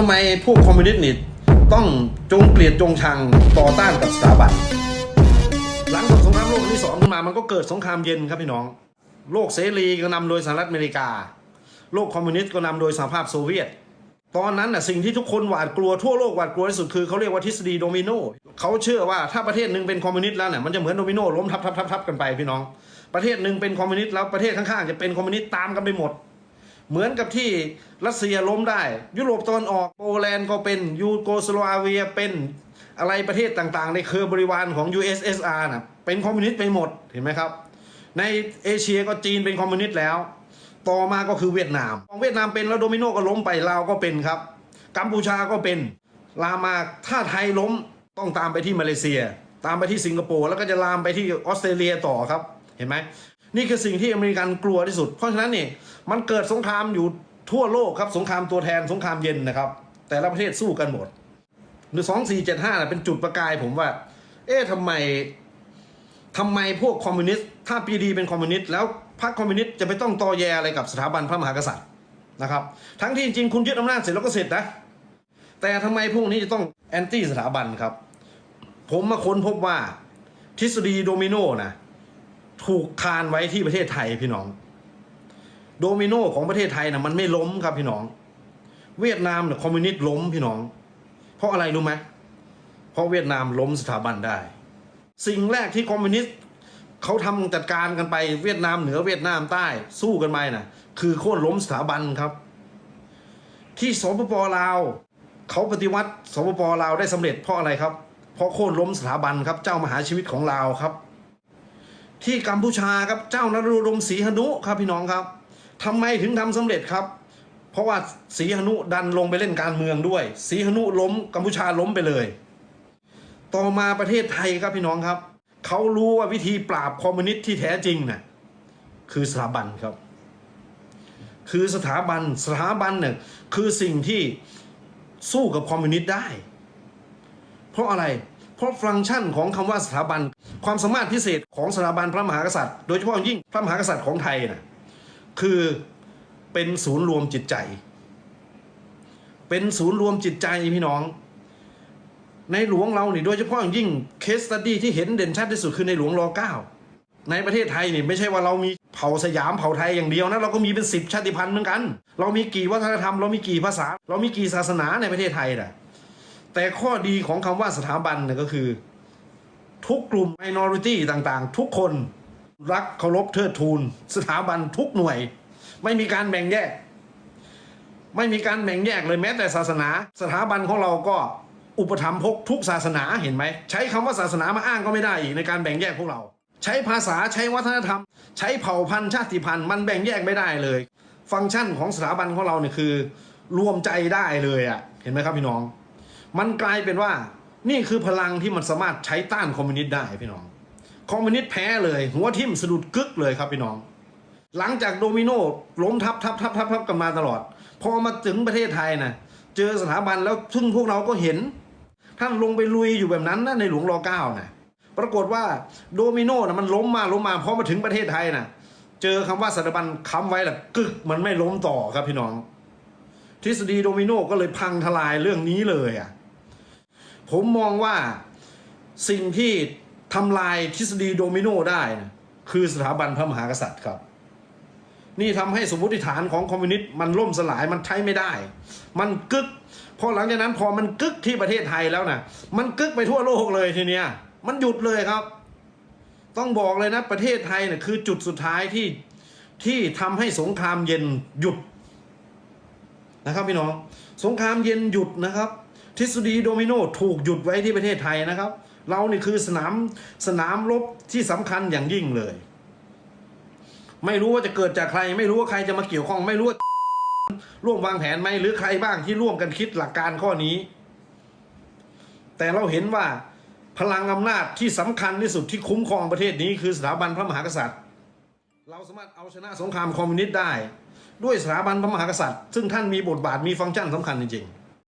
ทำไมพวกคอมมิวนิสต์นี่ต้องจงเกลียดจงชังต่อต้านกับสถาบัน หลังจากสงครามโลกครั้งที่สองขึ้นมามันก็เกิดสงครามเย็นครับพี่น้อง โลกเสรีก็นำโดยสหรัฐอเมริกา โลกคอมมิวนิสต์ก็นำโดยสหภาพโซเวียต ตอนนั้นน่ะสิ่งที่ทุกคนหวาดกลัวทั่วโลกหวาดกลัวที่สุดคือเขาเรียกว่าทฤษฎีโดมิโนเขาเชื่อว่าถ้าประเทศหนึ่งเป็นคอมมิวนิสต์แล้วเนี่ยมันจะเหมือนโดมิโนล้มทับทับทับทับกันไปพี่น้อง ประเทศหนึ่งเป็นคอมมิวนิสต์แล้วประเทศข้างๆจะเป็นคอมมิวนิสต์ตามกันไปหมด เหมือนกับที่รัสเซียล้มได้ ยุโรปตะวันออกโปแลนด์ก็เป็นยูโกสลาเวียเป็นอะไรประเทศต่างๆ ในเครือบริวารของ USSR น่ะเป็นคอมมิวนิสต์ไปหมดเห็นไหมครับ ในเอเชียก็จีนเป็นคอมมิวนิสต์แล้ว ต่อมาก็คือเวียดนามของเวียดนามเป็นแล้วโดมิโนก็ล้มไปลาวก็เป็นครับ กัมพูชาก็เป็นลามาถ้าไทยล้มต้องตามไปที่มาเลเซีย ตามไปที่สิงคโปร์แล้วก็จะลามไปที่ออสเตรเลียต่อครับ เห็นไหม นี่คือสิ่งที่อเมริกันกลัวที่สุด เพราะฉะนั้นนี่มันเกิดสงครามอยู่ทั่วโลกครับสงครามตัวแทนสงครามเย็นนะครับ แต่ละประเทศสู้กันหมดหรือสองสี่เจ็ดห้าเป็นจุดประกายผมว่า เอ๊ะทำไมทำไมพวกคอมมิวนิสต์ถ้าปีดีเป็นคอมมิวนิสต์แล้วพรรคคอมมิวนิสต์จะไม่ต้องตอแยอะไรกับสถาบันพระมหากษัตริย์นะครับ ทั้งที่จริงๆคุณยึดอำนาจเสร็จแล้วก็เสร็จนะ แต่ทำไมพวกนี้จะต้องแอนตี้สถาบันครับ ผมมาค้นพบว่าทฤษฎีโดมิโนนะ ถูกคานไว้ที่ประเทศไทยพี่น้อง โดมิโนของประเทศไทยนะมันไม่ล้มครับพี่น้อง เวียดนามเนี่ยคอมมิวนิสต์ล้มพี่น้อง เพราะอะไรรู้ไหมเพราะเวียดนามล้มสถาบันได้ สิ่งแรกที่คอมมิวนิสต์เขาทำจัดการกันไปเวียดนามเหนือเวียดนามใต้สู้กันไปนะคือโค่นล้มสถาบันครับ ที่สปปลาวเขาปฏิวัติสปปลาวได้สำเร็จเพราะอะไรครับ เพราะโค่นล้มสถาบันครับเจ้ามหาชีวิตของลาวครับ ที่กัมพูชาครับเจ้านรุดมศรีหนุครับพี่น้องครับทำไมถึงทำสำเร็จครับ เพราะว่าศรีหนุดันลงไปเล่นการเมืองด้วยศรีหนุล้มกัมพูชาล้มไปเลย ต่อมาประเทศไทยครับพี่น้องครับเขารู้ว่าวิธีปราบคอมมิวนิสต์ที่แท้จริงน่ะคือสถาบันครับ คือสถาบันสถาบันเนี่ยคือสิ่งที่สู้กับคอมมิวนิสต์ได้ เพราะอะไร เพราะฟังก์ชันของคำว่าสถาบัน ความสามารถพิเศษของสถาบันพระมหากษัตริย์ โดยเฉพาะอย่างยิ่งพระมหากษัตริย์ของไทยน่ะคือเป็นศูนย์รวมจิตใจ เป็นศูนย์รวมจิตใจพี่น้อง ในหลวงเราเนี่โดยเฉพาะอย่างยิ่งเคสตัดดี้ที่เห็นเด่นชัดที่สุดคือในหลวงรอเก้าในประเทศไทยนี่ไม่ใช่ว่าเรามีเผ่าสยามเผ่าไทยอย่างเดียวนะเราก็มีเป็นสิบชาติพันธุ์เหมือนกัน เรามีกี่วัฒนธรรมเรามีกี่ภาษา เรามีกี่ศาสนาในประเทศไทยน่ะ แต่ข้อดีของคำว่าสถาบันเนี่ยก็คือ ทุกกลุ่ม minority ต่างๆ ทุกคนรักเคารพเทิดทูน สถาบันทุกหน่วย ไม่มีการแบ่งแยก ไม่มีการแบ่งแยกเลยแม้แต่ศาสนา สถาบันของเราก็อุปถัมภกทุกศาสนาเห็นไหม ใช้คำว่าศาสนามาอ้างก็ไม่ได้อีกในการแบ่งแยกพวกเรา ใช้ภาษาใช้วัฒนธรรม ใช้เผ่าพันธุ์ชาติพันธุ์มันแบ่งแยกไม่ได้เลย ฟังก์ชันของสถาบันของเราเนี่ยคือ รวมใจได้เลยอะ่ะเห็นไหมครับพี่น้อง มันกลายเป็นว่า นี่คือพลังที่มันสามารถใช้ต้านคอมมิวนิสต์ได้พี่น้อง คอมมิวนิสต์แพ้เลย หัวทิ่มสะดุดกึกเลยครับพี่น้อง หลังจากโดมิโนล้มทับทับทับทับทับกันมาตลอด พอมาถึงประเทศไทยนะเจอสถาบันแล้วซึ่งพวกเราก็เห็น ท่านลงไปลุยอยู่แบบนั้นนะในหลวงรอเก้านะปรากฏว่าโดมิโนนะมันล้มมาล้มมาพอมาถึงประเทศไทยนะเจอคำว่าสถาบันค้ำไว้ละกึกมันไม่ล้มต่อครับพี่น้อง ทฤษฎีโดมิโนก็เลยพังทลายเรื่องนี้เลยอะผมมองว่าสิ่งที่ทำลายทฤษฎีโดมิโนได้นะคือสถาบันพระมหากษัตริย์ครับ นี่ทำให้สมมติฐานของคอมมิวนิสต์มันล่มสลายมันใช้ไม่ได้ มันกึกพอหลังจากนั้นพอมันกึกที่ประเทศไทยแล้วนะมันกึกไปทั่วโลกเลยทีเนี้ยมันหยุดเลยครับ ต้องบอกเลยนะประเทศไทยเนี่ยคือจุดสุดท้ายที่ที่ทำให้สงครามเย็นหยุด นะครับพี่น้อง สงครามเย็นหยุดนะครับ ทฤษฎีโดมิโนถูกหยุดไว้ที่ประเทศไทยนะครับ เรานี่คือสนามสนามรบที่สำคัญอย่างยิ่งเลย ไม่รู้ว่าจะเกิดจากใคร ไม่รู้ว่าใครจะมาเกี่ยวข้อง ไม่รู้ว่าร่วมวางแผนไหมหรือใครบ้างที่ร่วมกันคิดหลักการข้อนี้ แต่เราเห็นว่าพลังอำนาจที่สำคัญที่สุดที่คุ้มครองประเทศนี้คือสถาบันพระมหากษัตริย์ เราสามารถเอาชนะสงครามคอมมิวนิสต์ได้ ด้วยสถาบันพระมหากษัตริย์ ซึ่งท่านมีบทบาทมีฟังก์ชันสำคัญจริงๆ